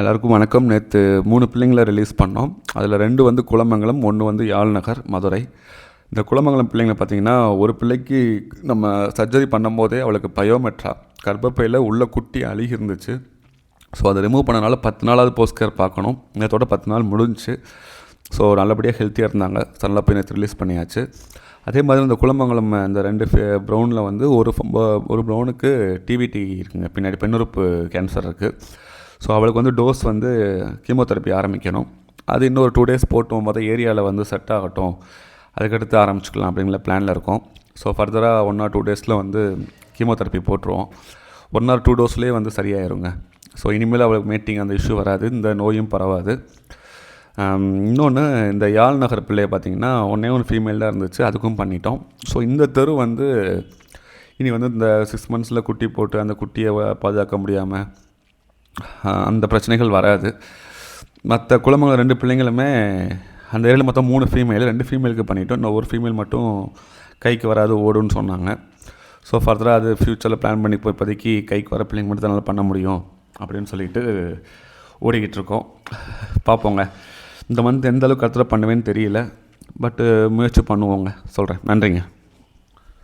எல்லாருக்கும் வணக்கம். நேற்று மூணு பிள்ளைங்களை ரிலீஸ் பண்ணோம். அதில் ரெண்டு வந்து குளமங்கலம் ஒன்று வந்து யாழ்நகர் மதுரை. இந்த குளமங்கலம் பிள்ளைங்களை பார்த்தீங்கன்னா ஒரு பிள்ளைக்கு நம்ம சர்ஜரி பண்ணும்போதே அவளுக்கு பயோமெட்ரா. கர்ப்பப்பையில் உள்ள குட்டி அழுகி இருந்துச்சு. ஸோ அதை ரிமூவ் பண்ணனால பத்து நாளாவது போஸ்கர் பார்க்கணும். நேற்றோட பத்து நாள் முடிஞ்சுச்சு. ஸோ நல்லபடியாக ஹெல்த்தியாக இருந்தாங்க. நல்லா போய் நேற்று ரிலீஸ் பண்ணியாச்சு. அதே மாதிரி இந்த குளமங்கலம் இந்த ரெண்டு ப்ரௌனில் வந்து ஒரு ஒரு ப்ரௌனுக்கு டிவிடி இருக்குங்க. பின்னாடி பெண்ணுறுப்பு கேன்சர் இருக்குது ஸோ அவளுக்கு வந்து டோஸ் வந்து கீமோதெரப்பி ஆரம்பிக்கணும். அது இன்னொரு டூ டேஸ் போட்டோம். மொதல் ஏரியாவில் வந்து செட் ஆகட்டும். அதுக்கடுத்து ஆரம்பிச்சுக்கலாம் அப்படிங்கிற பிளானில் இருக்கோம். ஸோ ஃபர்தராக ஒன் ஆர் டூ டேஸில் வந்து கீமோதெரப்பி போட்டுருவோம். ஒன் ஆர் டூ டோஸ்லேயே வந்து சரியாயிருங்க. ஸோ இனிமேல் அவளுக்கு மீட்டிங் அந்த இஷ்யூ வராது. இந்த நோயும் பரவாது. இன்னொன்று இந்த யாழ் நகர் பிள்ளைய பார்த்திங்கன்னா ஒன்றே ஒன்று ஃபீமேல் தான் இருந்துச்சு. அதுக்கும் பண்ணிட்டோம். ஸோ இந்த தெரு வந்து இனி வந்து இந்த சிக்ஸ் மந்த்ஸில் குட்டி போட்டு அந்த குட்டியை பாதுகாக்க முடியாமல் அந்த பிரச்சனைகள் வராது. மற்ற குழம்புங்க ரெண்டு பிள்ளைங்களுமே அந்த ஏரியில் மொத்தம் மூணு ஃபீமேல் ரெண்டு ஃபீமேலுக்கு பண்ணிவிட்டோம் இன்னும் ஒரு ஃபீமேல் மட்டும் கைக்கு வராது ஓடுன்னு சொன்னாங்க. ஸோ ஃபர்தராக அது ஃப்யூச்சரில் பிளான் பண்ணி போய் இப்போதைக்கு கைக்கு வர பிள்ளைங்க மட்டும் தான் நல்லா பண்ண முடியும் அப்படின்னு சொல்லிட்டு ஓடிக்கிட்டு இருக்கோம். பார்ப்போங்க. இந்த மந்த் எந்த அளவுக்கு கருத்தில் பண்ணுவேன்னு தெரியல பட்டு முயற்சி பண்ணுவோங்க. சொல்கிறேன் நன்றிங்க.